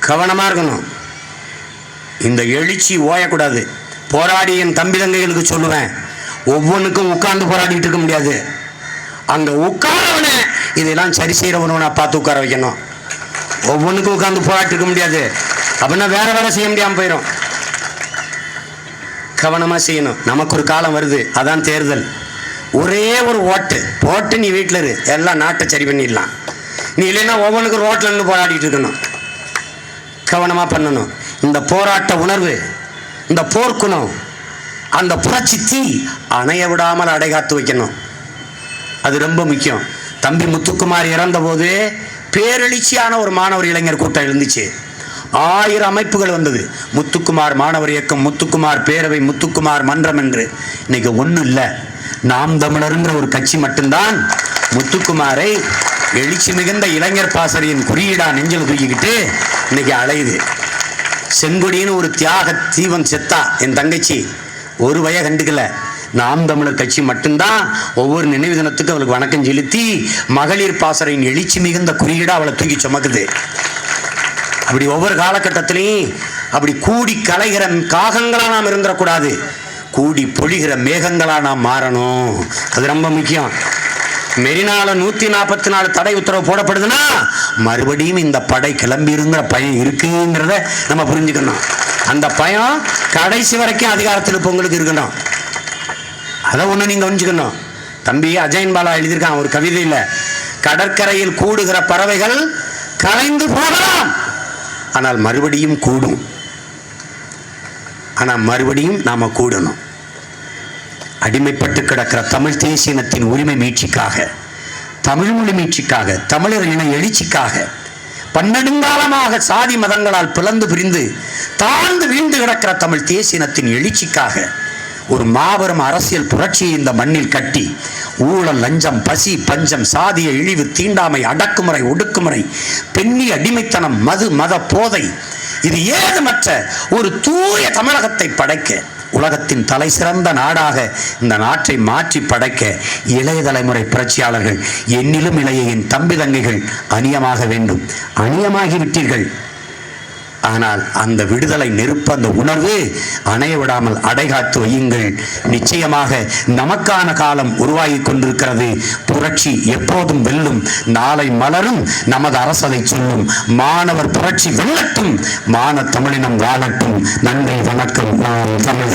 கவனமாக இருக்கணும். இந்த எழுச்சி ஓயக்கூடாது. போராடி என் தம்பி தங்கைகளுக்கு சொல்லுவேன் ஒவ்வொன்றுக்கும் உட்கார்ந்து போராடிட்டு இருக்க முடியாது. அங்கே உட்காரவனை இதெல்லாம் சரி செய்கிறவனை நான் பார்த்து உட்கார வைக்கணும். ஒவ்வொன்றுக்கும் உட்காந்து போராட்டி இருக்க முடியாது. அப்படின்னா வேற வேலை செய்ய முடியாமல் போயிடும் கவனமாக செய்யணும். நமக்கு ஒரு காலம் வருது. அதான் தேர்தல். ஒரே ஒரு ஓட்டு. ஓட்டு நீ வீட்டில் இரு. எல்லாம் நாட்டை சரி பண்ணிடலாம். நீ இல்லைன்னா ஒவ்வொன்றுக்கும் ரோட்டில் இருந்து போராடிட்டு இருக்கணும். கவனமாக பண்ணணும். இந்த போராட்ட உணர்வு இந்த போர்க்குணம் அந்த புரட்சி தீ அணைய விடாமல் அடைகாத்து வைக்கணும். அது ரொம்ப முக்கியம். தம்பி முத்துக்குமார் இறந்தபோது பேரெழுச்சியான ஒரு மாணவர் இளைஞர் கூட்டம் எழுந்துச்சு ஆயிரம் அமைப்புகள் வந்தது. முத்துக்குமார் மாணவர் இயக்கம் முத்துக்குமார் பேரவை முத்துக்குமார் மன்றம் என்று. இன்னைக்கு ஒன்றும் இல்லை. நாம் தமிழருங்கிற ஒரு கட்சி மட்டும்தான் முத்துக்குமாரை எழுச்சி மிகுந்த இளைஞர் பாசறையின் குறியீடா நெஞ்சில் தூக்கிக்கிட்டு இன்னைக்கு அலையுது. செங்கொடின்னு ஒரு தியாக தீவன் செத்தா என் தங்கச்சி. ஒரு வய கண்டுக்கல. நாம் தமிழர் கட்சி மட்டும்தான் ஒவ்வொரு நினைவு தினத்துக்கும் அவளுக்கு வணக்கம் செலுத்தி மகளிர் பாசறையின் எழுச்சி மிகுந்த குறியீடா அவளை தூக்கி சுமக்குது. அப்படி ஒவ்வொரு காலகட்டத்திலையும் அப்படி கூடி கலைகிற காகங்களாக நாம் இருந்துடக்கூடாது கூடி பொழிகிற மேகங்களாக நாம் மாறணும். அது ரொம்ப முக்கியம். மெரினால நூத்தி நாற்பத்தி நாலு தடை உத்தரவு போடப்படுதுன்னா மறுபடியும் இந்த படை கிளம்பிருங்கிற பயம் இருக்குங்கிறத நம்ம புரிஞ்சுக்கணும். அந்த பயம் கடைசி வரைக்கும் அதிகாரத்தில் இப்போ உங்களுக்கு இருக்கணும். அதை ஒன்று நீங்கள் புரிஞ்சுக்கணும் தம்பி அஜயன் பாலா எழுதியிருக்கான் ஒரு கவிதையில் கடற்கரையில் கூடுகிற பறவைகள் கலைந்து போகலாம். ஆனால் மறுபடியும் கூடும். ஆனால் மறுபடியும் நாம கூடணும். அடிமைப்பட்டு கிடக்கிற தமிழ் தேசியனத்தின் உரிமை மீட்சிக்காக தமிழ் மொழி மீட்சிக்காக தமிழர் இன எழுச்சிக்காக பன்னெடுங்காலமாக சாதி மதங்களால் பிளந்து பிரிந்து தாழ்ந்து வீழ்ந்து கிடக்கிற தமிழ் தேசியனத்தின் எழுச்சிக்காக ஒரு மாபெரும் அரசியல் புரட்சியை இந்த மண்ணில் கட்டி ஊழல் லஞ்சம் பசி பஞ்சம் சாதிய இழிவு தீண்டாமை அடக்குமுறை ஒடுக்குமுறை பெண்ணி அடிமைத்தனம் மது மத போதை இது ஏதுமற்ற ஒரு தூய தமிழகத்தை படைக்க உலகத்தின் தலை சிறந்த நாடாக இந்த நாட்டை மாற்றி படைக்க இளைய தலைமுறை புரட்சியாளர்கள் என்னிலும் இளைய என் தம்பி தங்கைகள் அணியமாக வேண்டும். அநியமாகி விட்டீர்கள். ஆனால் அந்த விடுதலை நெருப்பு அந்த உணர்வு அணைய விடாமல் அடைகாத்து வையுங்கள். நிச்சயமாக நமக்கான காலம் உருவாகி கொண்டிருக்கிறது. புரட்சி எப்போதும் வெல்லும். நாளை மலரும். நமது அரசதை சொல்லும். மாணவர் புரட்சி வெல்லட்டும். மான தமிழினம் வாழட்டும். நன்றி வணக்கம். நான் தமிழ்